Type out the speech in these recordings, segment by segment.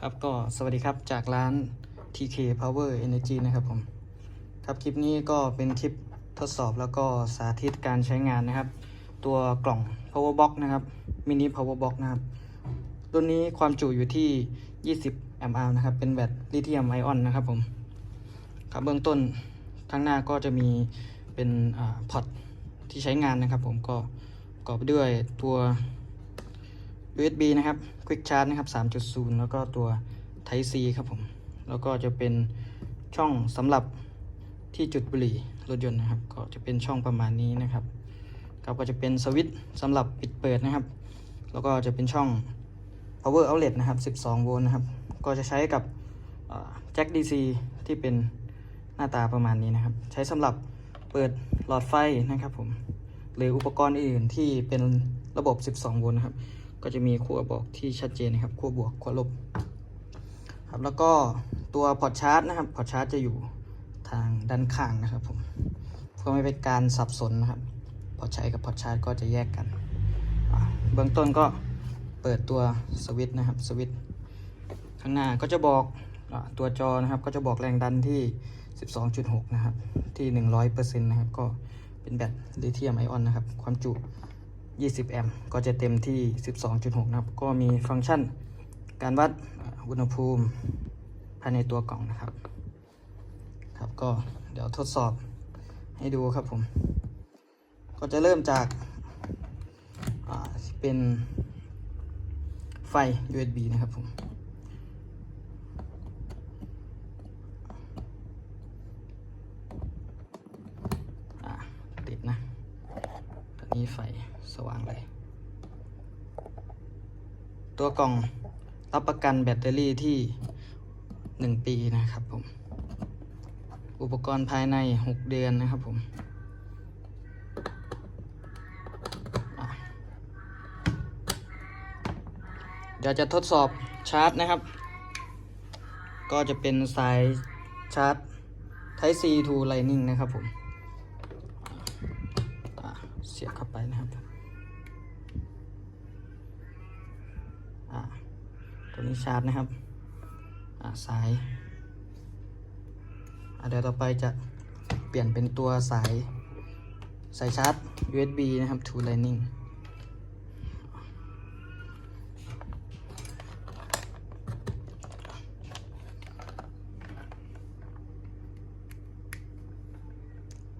ครับก็สวัสดีครับจากร้าน TK Power Energy นะครับผมครับคลิปนี้ก็เป็นคลิปทดสอบแล้วก็สาธิตการใช้งานนะครับ ตัวกล่อง Power Box นะครับ Mini Power Box นะครับรุ่นนี้ความจุอยู่ที่ 20 mAh นะครับ เป็นแบตลิเธียมไอออนนะครับผมครับเบื้องต้นข้างหน้าก็จะมีเป็นอ่าพอร์ตที่ใช้งานนะครับผมก็ประกอบด้วยตัว USB นะครับ Quick Charge นะครับ 3.0 แล้วก็ตัว Type C ครับผม แล้วก็จะเป็นช่องสำหรับที่จุดบุหรี่รถยนต์นะครับ ก็จะเป็นช่องประมาณนี้นะครับครับก็จะเป็นสวิตช์สำหรับปิดเปิดนะครับ แล้วก็จะเป็นช่อง power outlet นะครับ 12 โวลต์นะครับ ก็จะใช้กับแจ็ค DC ที่เป็นหน้าตาประมาณนี้นะครับ ใช้สำหรับเปิดหลอดไฟนะครับผม หรืออุปกรณ์อื่นที่เป็นระบบ 12 โวลต์นะครับ ก็จะมีขั้วบอกที่ชัดเจนนะครับขั้วบวกขั้วลบครับแล้วก็ตัวพอร์ตชาร์จนะครับพอร์ตชาร์จจะอยู่ทางด้านข้างนะครับผมเพื่อไม่เป็นการสับสนนะครับพอร์ตใช้กับพอร์ตชาร์จก็จะแยกกันเบื้องต้นก็เปิดตัวสวิตช์นะครับสวิตช์ข้างหน้าก็จะบอกตัวจอนะครับก็จะบอกแรงดันที่ 12.6 นะครับ ที่ 100%นะครับ ก็เป็นแบตลิเธียมไอออนนะครับ ความจุ 20 แอมป์ก็จะเต็มที่ 12.6 นะครับ ก็มีฟังก์ชัน การวัดอุณหภูมิภายในตัวกล่องนะครับ ครับก็เดี๋ยวทดสอบให้ดูครับผม ก็จะเริ่มจากาเป็นไฟ USB นะครับผม ติดนะ นนี้ไฟสว่างเลย ตัวกล่องรับประกันแบตเตอรี่ที่ 1 ปีนะครับผม อุปกรณ์ภายใน 6 เดือนนะครับผมเดี๋ยวจะทดสอบชาร์จนะครับ ก็จะเป็นสายชาร์จ Type C to Lightning นะครับผม เสียบเข้าไปนะครับอ่าตัวนี้ชาร์จนะครับอ่าสายอ่าเดี๋ยวต่อไปจะเปลี่ยนเป็นตัวสายสายชาร์จ USB นะครับ to Lightning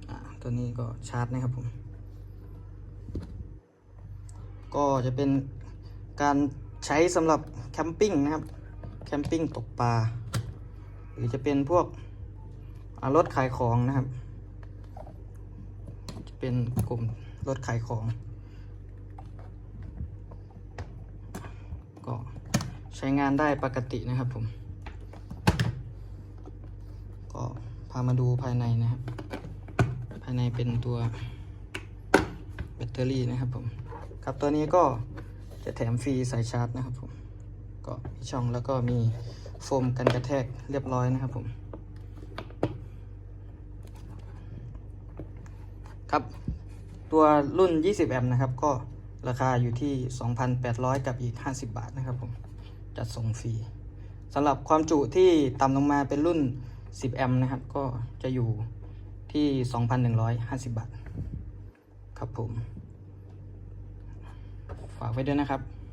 อ่าตัวนี้ก็ชาร์จนะครับผม ก็จะเป็นการใช้สำหรับแคมปิ้งนะครับ แคมปิ้งตกปลา หรือจะเป็นพวกรถขายของนะครับ จะเป็นกลุ่มรถขายของ ก็ใช้งานได้ปกตินะครับผม ก็พามาดูภายในนะครับ ภายในเป็นตัวแบตเตอรี่นะครับผม ครับตัวนี้ก็จะแถมฟรีสายชาร์จนะครับผมก็มีช่องแล้วก็มีโฟมกันกระแทกเรียบร้อยนะครับผม ครับ ตัวรุ่น 20 แอมป์นะครับ ก็ราคาอยู่ที่ 2,800 กับอีก 50 บาทนะครับผมจัดส่งฟรีสำหรับความจุที่ต่ำลงมาเป็นรุ่น 10 แอมป์นะครับ ก็จะอยู่ที่ 2,150 บาท ครับผม ฝากไว้ด้วยนะครับ